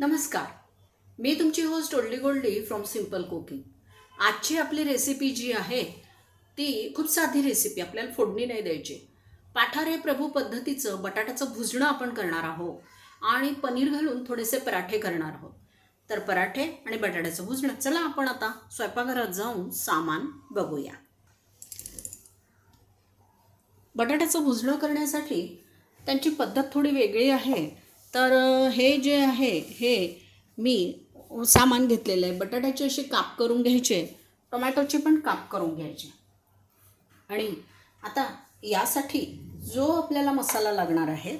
नमस्कार. मी तुमची host oldie goldie from simple cooking आजची आपली रेसिपी जी आहे ती खूप साधी रेसिपी आपल्याला फोडणी नाही द्यायची. पाठारे प्रभू पद्धतीचं बटाट्याचं भुजणं आपण करणार आहोत आणि पनीर घालून थोडेसे पराठे करणार आहोत. तर पराठे आणि बटाट्याचं भुजणं चला आपण आता स्वयंपाकघरात जाऊन सामान बघूया. बटाट्याचं भुजणं करण्यासाठी त्यांची पद्धत थोडी वेगळी आहे. तर हे जे आहे हे मी सामान घेतलेलं आहे. बटाट्याचे असे काप करून घ्यायचे टोमॅटोचे पण काप करून घ्यायचे आणि आता यासाठी जो आपल्याला मसाला लागणार आहे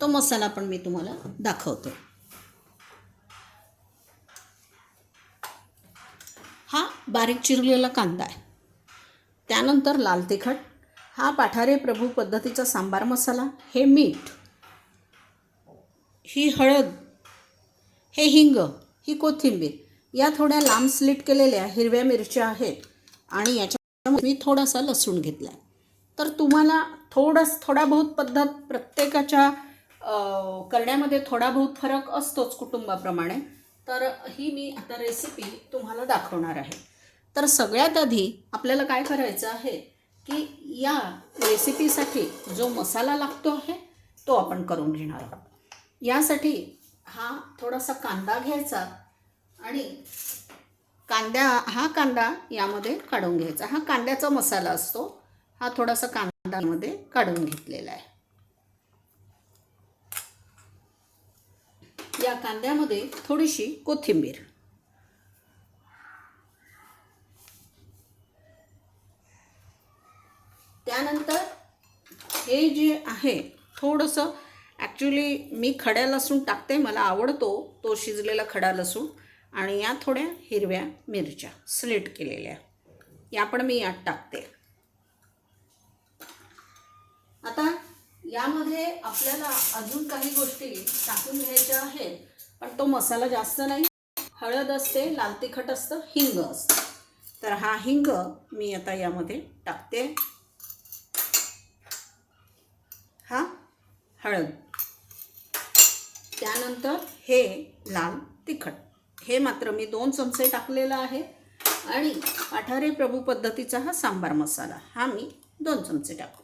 तो मसाला पण मी तुम्हाला दाखवते. हा बारीक चिरलेला कांदा आहे. त्यानंतर लाल तिखट हा पाठारे प्रभू पद्धतीचा सांबार मसाला हे मीठ. ही हळद हे हिंग ही कोथिंबीर या थोड्या लांब स्लिट केलेल्या हिरव्या मिरच्या आहेत आणि याच्यामुळे मी थोडासा लसूण घेतला आहे तर तुम्हाला थोडंच थोडा बहुत पद्धत प्रत्येकाच्या करण्यामध्ये थोडा बहुत फरक असतोच कुटुंबाप्रमाणे. तर ही मी आता रेसिपी तुम्हाला दाखवणार आहे. तर सगळ्यात आधी आपल्याला काय करायचं आहे की या रेसिपीसाठी जो मसाला लागतो आहे तो आपण करून घेणार आहोत. यासाठी हा थोडासा कांदा घ्यायचा आणि कांद्या हा कांदा यामध्ये काढून घ्यायचा. हा कांद्याचा मसाला असतो. हा थोडासा कांद्यामध्ये काढून घेतलेला आहे. या कांद्यामध्ये थोडीशी कोथिंबीर. त्यानंतर हे जे आहे थोडंसं ॲक्च्युली मी खड्या लसूण टाकते मला आवडतो तो शिजलेला खडा लसूण आणि या थोड्या हिरव्या मिरच्या स्लिट केलेल्या. या पण मी यात टाकते. आता यामध्ये आपल्याला अजून काही गोष्टी टाकून घ्यायच्या आहेत पण तो मसाला जास्त नाही. हळद असते लाल तिखट असतं हिंग असतं. तर हा हिंग मी आता यामध्ये टाकते. हा हळद. त्यानंतर हे लाल तिखट. हे मात्र मी दोन चमचे टाकलेलं आहे. आणि पाठारे प्रभू पद्धतीचा हा सांबार मसाला हा मी दोन चमचे टाकू.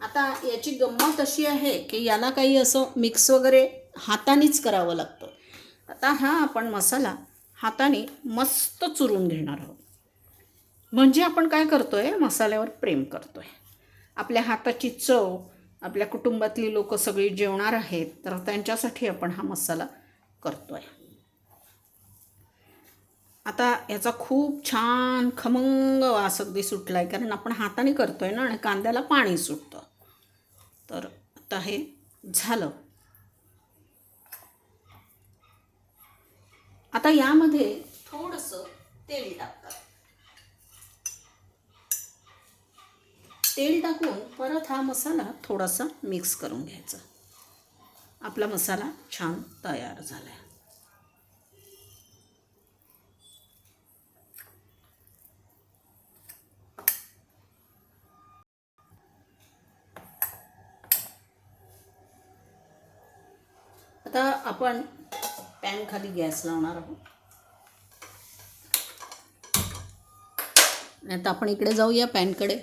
आता याची गंमत अशी आहे की याला काही असं मिक्स वगैरे हातानेच करावं लागतं. आता हा आपण मसाला हाताने मस्त चुरून घेणार आहोत. म्हणजे आपण काय करतोय? मसाल्यावर प्रेम करतोय. आपल्या हाताची चव आपल्या कुटुंबातली लोक सगळी जेवणार आहेत तर त्यांच्यासाठी आपण हा मसाला करतोय. आता याचा खूप छान खमंग वास अगदी सुटला आहे कारण आपण हाताने करतोय ना आणि कांद्याला पाणी सुटतं. तर आता हे झालं. आता यामध्ये थोडंसं तेल टाकतात. तेल टाकून परत हा मसाला थोडासा मिक्स करून घ्यायचा. आपला मसाला छान तयार झाला आहे आता आपण पॅन खाली गॅस लावणार आहोत. आता आपण इकडे जाऊया पॅनकडे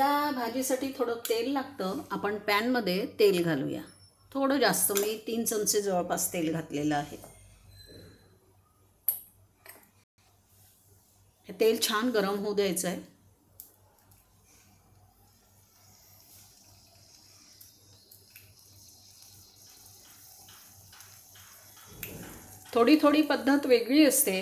या भाजीसाठी थोडं तेल लागतं. आपण पॅनमध्ये तेल घालूया. थोडं जास्त मी तीन चमचे जवळपास तेल घातलेलं आहे. हे तेल छान गरम होऊ द्यायचं आहे थोडी थोडी पद्धत वेगळी असते.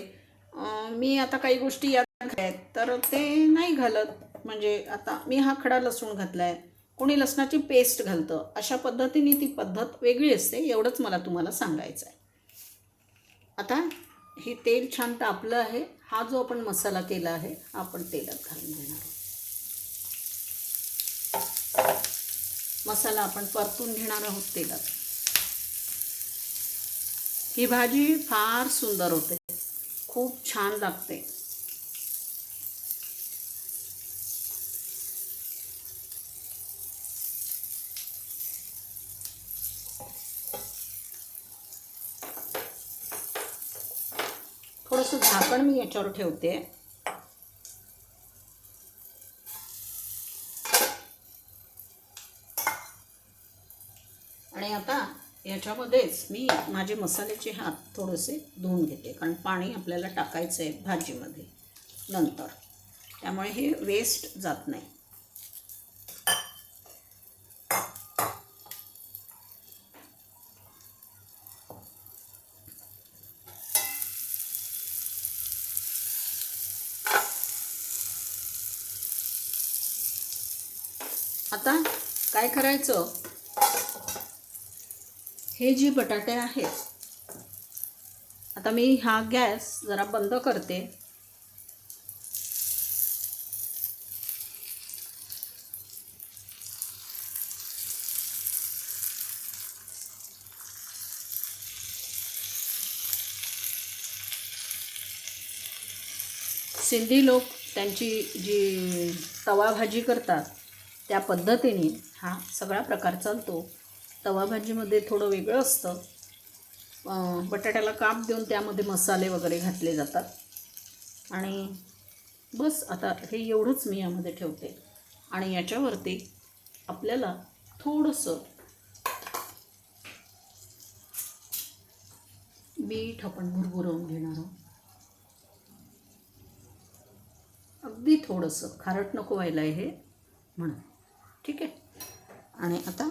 मी आता काही गोष्टी यात आहेत तर ते नाही घालत. म्हणजे आता मी हा खडा लसूण घातला आहे कोणी लसणाची पेस्ट घालतं अशा पद्धतीने ती पद्धत वेगळी असते एवढंच मला तुम्हाला सांगायचं आहे आता हे तेल छान तापलं आहे हा जो आपण मसाला केला आहे हा आपण तेलात घालून घेणार आहोत. मसाला आपण परतून घेणार आहोत तेलात. ही भाजी फार सुंदर होते खूप छान लागते थोडंसं झाकण मी याच्यावर ठेवते. आणि आता याच्यामध्येच मी माझे मसाल्याचे हात थोडेसे धुवून घेते कारण पाणी आपल्याला टाकायचं आहे भाजीमध्ये नंतर. त्यामुळे हे वेस्ट जात नाही आता काय करायचं? हे जे बटाटे आहेत आता मी हा गॅस जरा बंद करते. सिंधी लोक त्यांची जी तवा भाजी करतात त्या पद्धतीने हा सगळा प्रकार चालतो. तवा भाजीमध्ये थोडं वेगळं असतं. बटाट्याला काप देऊन त्यामध्ये मसाले वगैरे घातले जातात. आणि बस आता हे एवढंच मी यामध्ये ठेवते. आणि याच्यावरती आपल्याला थोडंसं मीठ आपण भुरभुरवून घेणार आहोत. अगदी थोडंसं. खारट नको व्हायला आहे हे म्हणून. ठीक आहे? आणि आता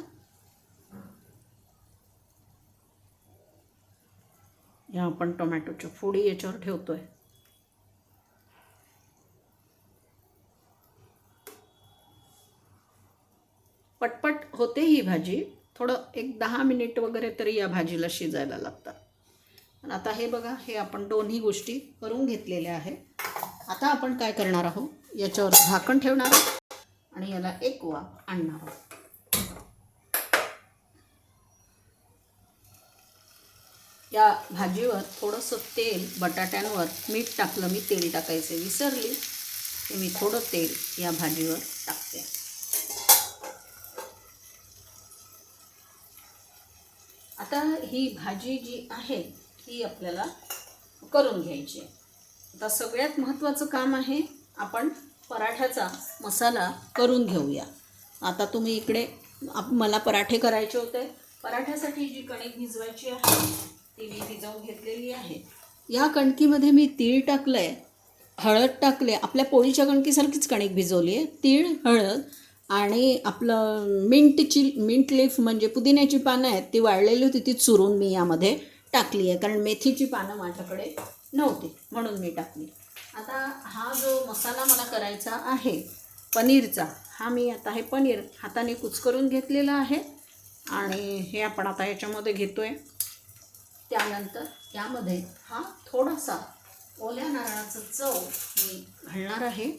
या आपण टोमॅटोच्या फोडी याच्यावर ठेवतो आहे पटपट होते ही भाजी. थोडं एक दहा मिनिट वगैरे तरी या भाजीला शिजायला लागतात. आणि आता हे बघा हे आपण दोन्ही गोष्टी करून घेतलेल्या आहे आता आपण काय करणार आहोत? याच्यावर झाकण ठेवणार आहोत. आणि याला एक वाफ आणणार आहोत. या भाजीवर थोडंसं तेल बटाट्यांवर मीठ टाकलं मी तेल टाकायचे. विसरली की मी थोडं तेल या भाजीवर टाकते. आता ही भाजी जी आहे ती आपल्याला करून घ्यायची आहे. आता सगळ्यात महत्त्वाचं काम आहे आपण पराठ्याचा मसाला करून घेऊया. आता तुम्ही इकडे आप मला पराठे करायचे होते. पराठ्यासाठी जी कणिक भिजवायची आहे ती मी भिजवून घेतलेली आहे. या कणकीमध्ये मी तीळ टाकलं आहे हळद टाकले आपल्या पोळीच्या कणकीसारखीच कणिक भिजवली आहे. तीळ हळद आणि आपलं मिंटची मिंट लीफ म्हणजे पुदिन्याची पानं आहेत ती वाळलेली होती ती चुरून मी यामध्ये टाकली आहे. कारण मेथीची पानं माझ्याकडे नव्हती म्हणून मी टाकली. आता हा जो मसाला मला करायचा आहे पनीरचा हा मी आता हे पनीर हाताने कुचकरून घेतलेला आहे आणि हे आपण आता याच्यामध्ये घेतो आहे त्यानंतर यामध्ये हा थोडासा ओल्या नारळाचं चव मी घालणार आहे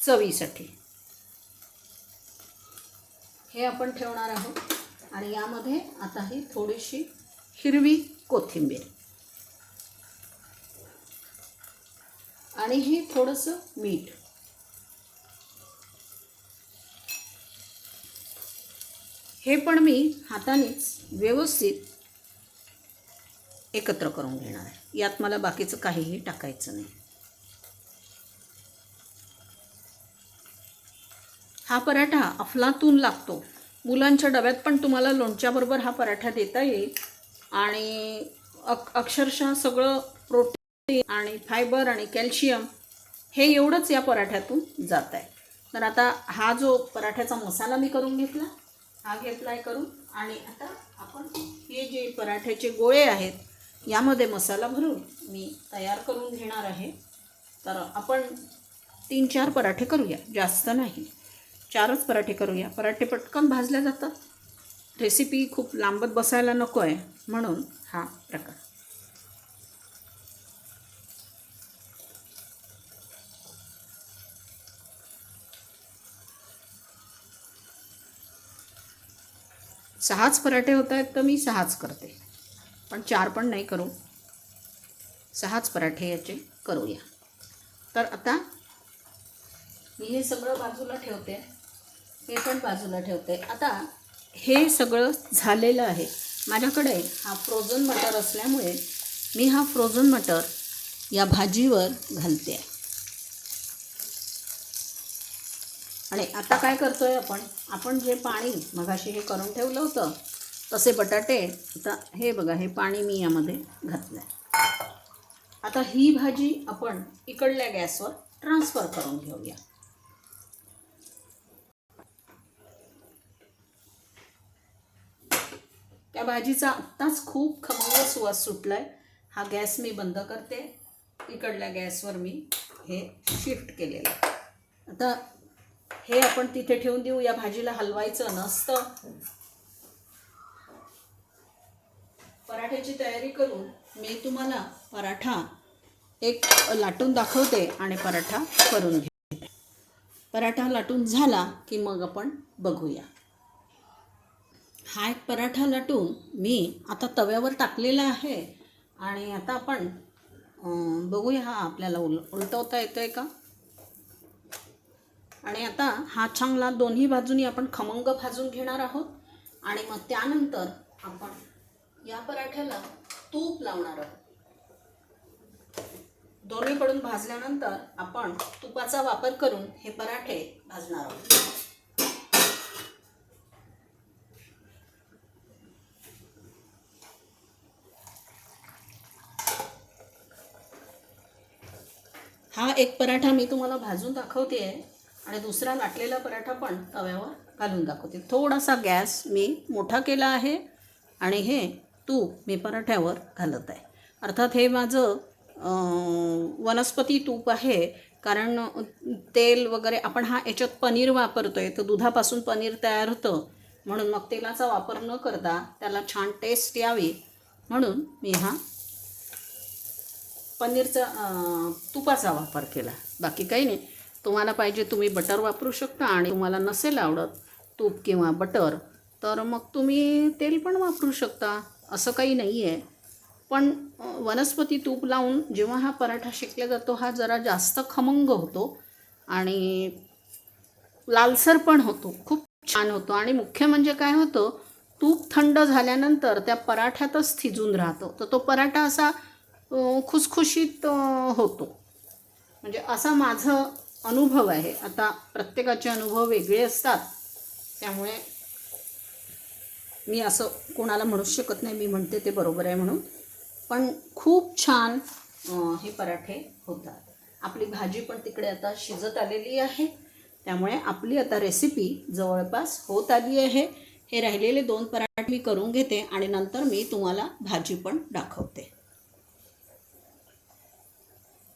चवीसाठी. हे आपण ठेवणार आहोत आणि यामध्ये आता ही थोडीशी हिरवी कोथिंबीर. आणि हे थोडंसं मीठ. हे पण मी हातानेच व्यवस्थित एकत्र करून घेणार आहे. यात मला बाकीचं काहीही टाकायचं नाही. हा पराठा अफलातून लागतो. मुलांच्या डब्यात पण तुम्हाला लोणच्याबरोबर हा पराठा देता येईल. आणि अक अक्षरशः सगळं प्रोटीन आणि फायबर आणि कॅल्शियम हे एवढंच या पराठ्यातून जात आहे. तर आता हा जो पराठ्याचा मसाला मी करून घेतला हा घेतला आहे करून. आणि आता आपण हे जे पराठ्याचे गोळे आहेत यामध्ये मसाला भरून मी तयार करून घेणार आहे. तर आपण तीन चार पराठे करूया जास्त नाही. चारच पराठे करूया. पराठे पटकन भाजले जातात. रेसिपी खूप लांबत बसायला नको आहे म्हणून हा प्रकार. सहाच पराठे होत आहेत तर मी सहाच करते. पण चार पण नाही करू. सहाच पराठे याचे करूया. तर आता मी हे सगळं बाजूला ठेवते. हे पण बाजूला ठेवते. आता हे सगळं झालेलं आहे. माझ्याकडे हा फ्रोझन मटर असल्यामुळे मी हा फ्रोझन मटर या भाजीवर घालते. आहे आणि आता काय करतोय आपण? आपण जे पाणी मगाशी हे करून ठेवलं होतं तसे बटाटे आता हे बघा हे पाणी मी यामध्ये घातलं आहे आता ही भाजी आपण इकडल्या गॅसवर ट्रान्सफर करून घेऊया. त्या भाजीचा आत्ताच खूप खमंग सुवास सुटला आहे हा गॅस मी बंद करते. इकडल्या गॅसवर मी हे शिफ्ट केलेलं आता हे आपण तिथे ठेवून देऊ. या भाजीला हलवायचं नसतं. पराठ्याची तयारी करून मी तुम्हाला पराठा एक लाटून दाखवते आणि पराठा करून घेते. पराठा लाटून झाला की मग आपण बघूया. हा एक पराठा लाटून मी आता तव्यावर टाकलेला आहे. आणि आता आपण बघूया हा आपल्याला उल उलटवता येतो आहे का? आणि आता हा चांगला दोन्ही बाजूनी आपण खमंग भाजून घेणार आहोत. आणि मग त्यानंतर आपण या पराठ्याला तूप लावणार आहोत. दोन्हीकडून भाजल्यानंतर आपण तुपाचा वापर करून हे पराठे भाजणार आहोत. हा एक पराठा मी तुम्हाला भाजून दाखवते आहे आणि दुसरा लाटलेला पराठा पण तव्यावर घालून दाखवते. थोडासा गॅस मी मोठा केला आहे आणि हे तूप मी पराठ्यावर घालत आहे. अर्थात हे माझं वनस्पती तूप आहे. कारण तेल वगैरे आपण हा याच्यात पनीर वापरतो आहे तर दुधापासून पनीर तयार होतं. म्हणून मग तेलाचा वापर न करता त्याला छान टेस्ट यावी. म्हणून मी हा पनीरचा तुपाचा वापर केला. बाकी काही नाही. तुम्हाला पाहिजे तुम्ही बटर वापरू शकता आणि तुम्हाला नसेल आवडत तूप किंवा बटर तर मग तुम्ही तेल पण वापरू शकता. असं काही नाही आहे पण वनस्पती तूप लावून जेव्हा हा पराठा शेकला जातो हा जरा जास्त खमंग होतो आणि लालसर पण होतो. खूप छान होतो. आणि मुख्य म्हणजे काय होतं तूप थंड झाल्यानंतर त्या पराठ्यातच थिजून राहतो. तर तो पराठा असा खुसखुशीत होतो. म्हणजे असा माझं अनुभव आहे. आता प्रत्येकाचे अनुभव वेगळे असतात. त्यामुळे मी असं कोणाला म्हणू शकत नाही मी म्हणते ते बरोबर आहे म्हणून. पण खूप छान हे पराठे होतात. आपली भाजी पण तिकडे आता शिजत आलेली आहे. त्यामुळे आपली आता रेसिपी जवळपास होत आली आहे. हे राहिलेले दोन पराठे मी करून घेते आणि नंतर मी तुम्हाला भाजी पण दाखवते.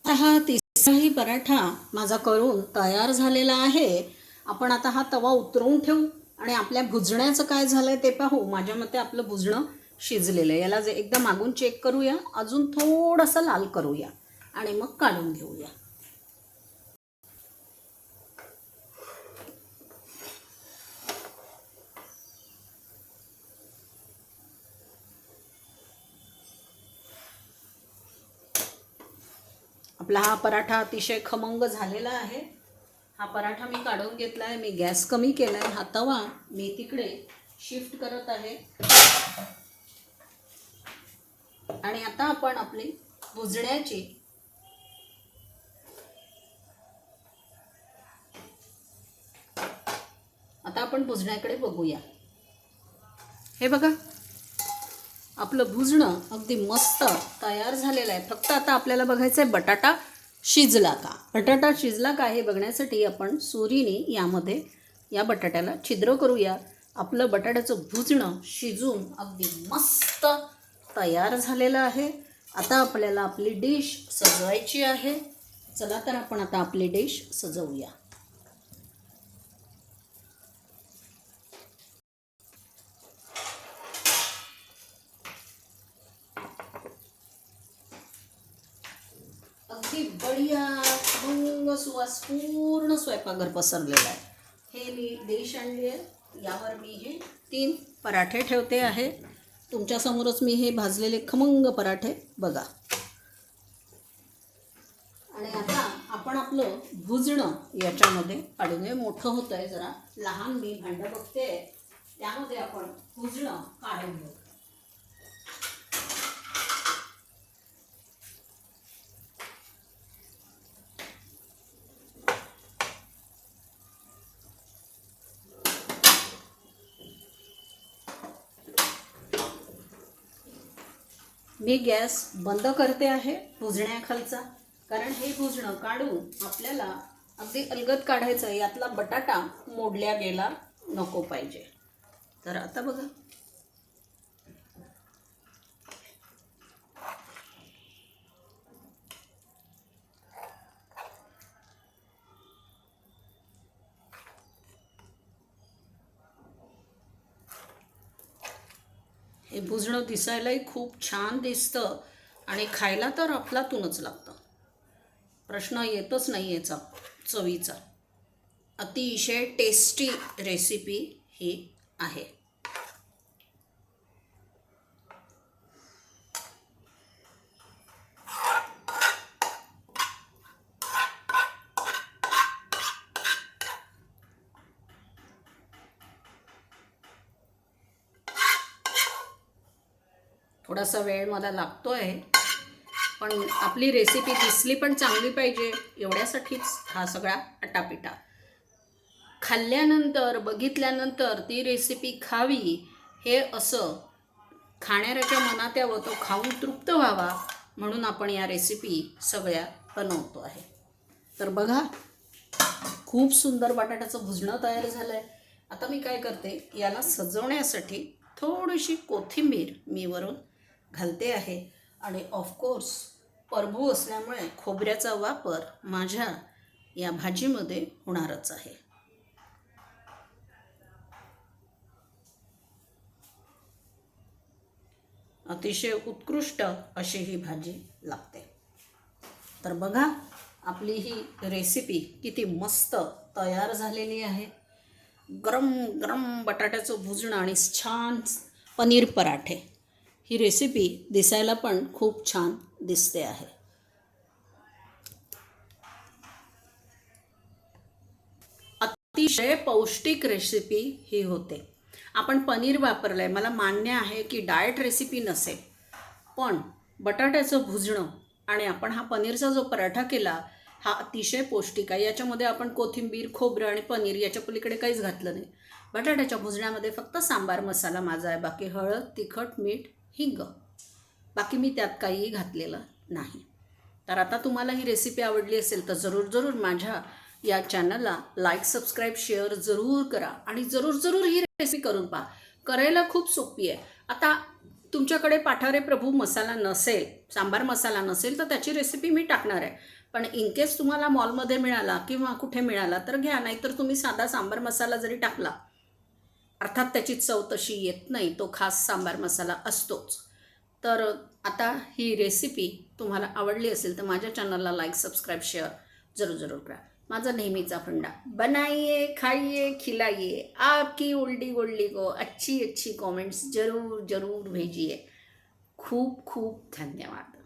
सहा हा तिसराही पराठा माझा करून तयार झालेला आहे. आपण आता हा तवा उतरवून ठेवू आणि आपल्या भुजण्याचं काय झालंय ते पाहू. माझ्या मते आपलं भुजणं शिजलेलं आहे. याला जे एकदा मागून चेक करूया. अजून थोडंसं लाल करूया आणि मग काढून घेऊया. आपला हा पराठा अतिशय खमंग झालेला आहे. हा पराठा मी काढून घेतला आहे मी गॅस कमी केला आहे हा तवा मी तिकडे शिफ्ट करत आहे. आणि आता आपण आपली भुजण्याची आता आपण भुजण्याकडे बघूया. हे बघा. आपलं भुजणं अगदी मस्त तयार झालेलं आहे. फक्त आता आपल्याला बघायचं आहे बटाटा शिजला का? बटाटा शिजला का हे बघण्यासाठी आपण सुरीने यामध्ये या बटाट्याला छिद्र करूया. आपलं बटाट्याचं भुजणं शिजून अगदी मस्त तयार झालेलं आहे. आता आपल्याला आपली डिश सजवायची आहे. चला तर आपण आता आपली डिश सजवूया. अगदी बढिया भंग सुवास पूर्ण स्वयंपाकघर पसरलेला आहे. हे मी डिश आणली आहे. यावर मी हे तीन पराठे ठेवते आहे. तुमच्यासमोरच मी हे भाजलेले खमंग पराठे बघा. आणि आता आपण आपलं भुजणं याच्यामध्ये काढून हे मोठं होतं आहे जरा. लहान मी भांडं बघते. त्यामध्ये आपण भुजणं काढून घेऊ. मी गॅस बंद करते आहे भुजण्याखालचा कारण हे भुजणं काढून आपल्याला अगदी अलगद काढायचं यातला बटाटा मोडल्या गेला नको पाहिजे. तर आता बघा. हे भुजणं दिसायलाही खूप छान दिसतं आणि खायला तर अफलातूनच लागतं. प्रश्न येतच नाही याचा चवीचा. अतिशय टेस्टी रेसिपी ही आहे. थोडासा वेळ मला लागतो आहे पण आपली रेसिपी दिसली पण चांगली पाहिजे एवढ्यासाठीच हा सगळा आटापिटा. खाल्ल्यानंतर बघितल्यानंतर ती रेसिपी खावी हे असं खाणाऱ्याच्या मनात यावं तो खाऊन तृप्त व्हावा म्हणून आपण या रेसिपी सगळ्या बनवतो आहे. तर बघा खूप सुंदर बटाट्याचं भुजणं तयार झालं आहे आता मी काय करते याला सजवण्यासाठी थोडीशी कोथिंबीर मी वरून घालते आहे. आणि ऑफकोर्स परभू असल्यामुळे खोबऱ्याचा वापर माझ्या या भाजीमध्ये होणारच आहे. अतिशय उत्कृष्ट अशी ही भाजी लागते. तर बघा आपली ही रेसिपी किती मस्त तयार झालेली आहे. गरम गरम बटाट्याचं भुजणं आणि छान पनीर पराठे. ही रेसिपी दिसायला पण खूप छान दिसते आहे. अतिशय पौष्टिक रेसिपी ही होते. आपण पनीर वापरलं आहे मला मान्य आहे की डाएट रेसिपी नसेल पण बटाट्याचं भुजणं आणि आपण हा पनीरचा जो पराठा केला हा अतिशय पौष्टिक आहे. याच्यामध्ये आपण कोथिंबीर खोबरं आणि पनीर याच्या पलीकडे काहीच घातलं नाही. बटाट्याच्या भुजण्यामध्ये फक्त सांबार मसाला माझा आहे. बाकी हळद तिखट मीठ हिंग. बाकी मी त्यात काहीही घातलेलं नाही. तर आता तुम्हाला ही रेसिपी आवडली असेल तर जरूर जरूर माझ्या या चॅनलला लाईक सबस्क्राईब शेअर जरूर करा आणि जरूर जरूर ही रेसिपी करून पहा. करायला खूप सोपी आहे. आता तुमच्याकडे पाठारे प्रभू मसाला नसेल सांबार मसाला नसेल तर त्याची रेसिपी मी टाकणार आहे. पण इनकेस तुम्हाला मॉलमध्ये मिळाला किंवा कुठे मिळाला तर घ्या नाहीतर तुम्ही साधा सांबार मसाला जरी टाकला अर्थात त्याची चव तशी येत नाही तो खास सांबार मसाला असतोच. तर आता ही रेसिपी तुम्हाला आवडली असेल तर माझ्या चॅनलला लाईक सबस्क्राईब शेअर जरूर जरूर करा. माझा नेहमीचा फंडा बनाइए खाइए खिलाइए. आपकी उल्टी गुल्डी को अच्छी अच्छी कॉमेंट्स जरूर जरूर भेजिए. खूप खूप धन्यवाद.